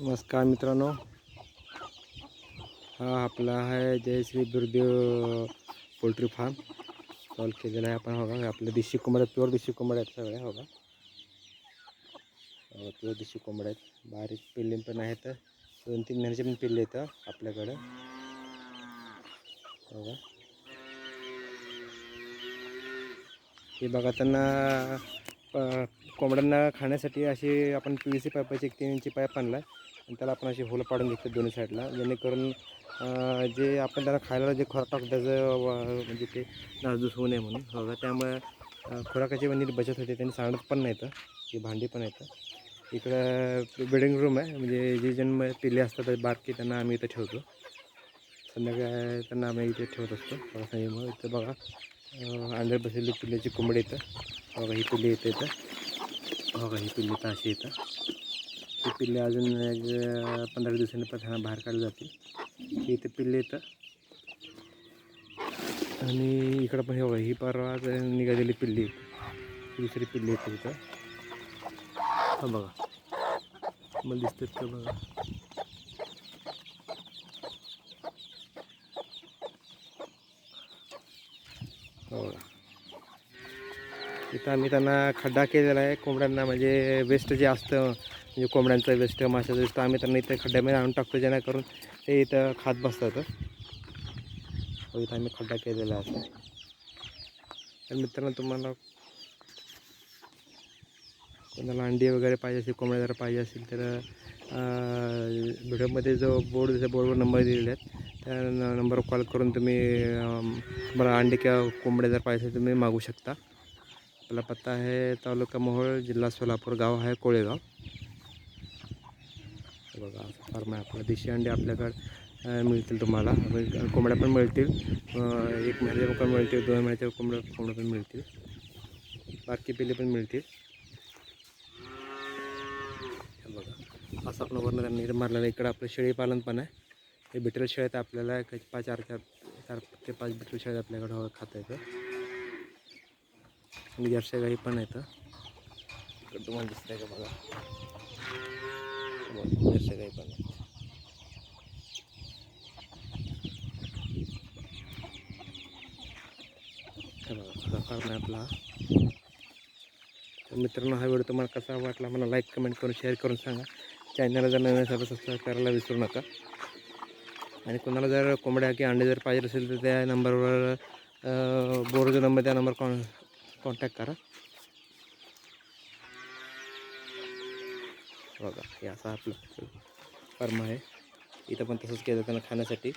नमस्कार मित्रांनो. हा आपला आहे Jayashree Durdev poultry farm. Call केलेला आहे आपण हो बघा आपल्या देशी कोंबड्या प्युअर देशी कोंबड्या आहेत सगळ्या हो बघा हो, प्युअर देशी कोंबड्या आहेत. बारीक पिल्ले पण आहेत. दोन तीन महिन्याचे पण पिल्ले आहेत आपल्याकडं. बघा हे बघा त्यांना प- कोंबड्यांना खाण्यासाठी अशी आपण पी व्ही सी पायपाची एक तीन इंची पाईप आणला आणि त्याला आपण अशी होलं पाडून घेतो दोन्ही साईडला. जेणेकरून जे आपण त्याला खायला जे खोराक टाकतो त्याचं म्हणजे ते नासधूस होऊ नये म्हणून. बघा त्यामुळे खोराकाची खुराकाची पण नीट बचत होते. त्यांनी सांडत पण नाही तर ती भांडी पण आहेत. इकडं बेडिंग रूम आहे. म्हणजे जे जन्म पिल्ले असतात ते बारकी त्यांना आम्ही इथं ठेवतो. संध्याकाळ त्यांना आम्ही इथे ठेवत असतो. बघा मग इथं बघा. अंडर बसलेली पिल्ल्याची कोंबडी येतं बघा ही पिल्ली येतं इथं. बघा ही पिल्ली तर अशी येतं ही पिल्ले अजून एक पंधरा दिवसांनी पण बाहेर काढली जातील. ही इथे पिल्ले येतं आणि इकडं पण हे बघा ही परवा निघालेली पिल्ली दुसरी पिल्ली येते इथं. हा बघा. मला दिसतात का बघा? हो इथं आम्ही त्यांना खड्डा केलेला आहे. कोंबड्यांना म्हणजे वेस्ट जे असतं म्हणजे कोंबड्यांचं वेस्ट माशाचं वेस्ट आम्ही त्यांना इथं खड्ड्यामध्ये आणून टाकतो जेणेकरून ते इथं खात बसतात. हो, इथं आम्ही खड्डा केलेला आहे. तर मित्रांनो तुम्हाला कोणाला अंडी वगैरे पाहिजे असेल कोंबड्या जर पाहिजे असेल तर व्हिडिओमध्ये जो बोर्ड जसं बोर्डवर नंबर दिलेले आहेत. त्या न- नंबरवर कॉल करून तुम्ही मला तुम्हाला किंवा कोंबड्या जर पाहिजे असेल तुम्ही मागू शकता. आपला पत्ता आहे तालुका मोहोळ जिल्हा सोलापूर गाव आहे कोळेगाव. हे बघा फार्म देशी अंडे आपल्याकडं अं, मिळतील तुम्हाला. कोंबड्या पण अं, एक महिन्याच्या पण मिळतील दोन महिन्याच्या कोंबड्या कोंबड्या पिल्ले पण मिळतील. हे बघा असं आपलं वर्ण त्यांनी मारलेलं. इकडं आपलं शेळी पालन पण आहे. हे बिटल शेळ्या आहेत आपल्याला. पाच चार चार चार पाच बिटल शेळ्या आपल्याकडं. हो- खाता येतं जर्सी गाई पण आहेत इकडं तुम्हाला दिसतंय का बघा? जर्सी गाई पण आहेत. आहे आपला तर मित्रांनो हा व्हिडिओ तुम्हाला कसा वाटला मला लाईक कमेंट करून शेअर करून सांगा. चॅनलला जर नवीन तर सबस्क्राईब करायला विसरू नका. आणि कोणाला जर कोंबड्या किंवा अंडे जर पाहिजे असेल तर त्या नंबरवर बोर जो नंबर त्या नंबर कॉन कॉन्टॅक्ट करा. बघा हे असं आपलं कर्म आहे. इथं पण तसंच केलं त्यांना खाण्यासाठी.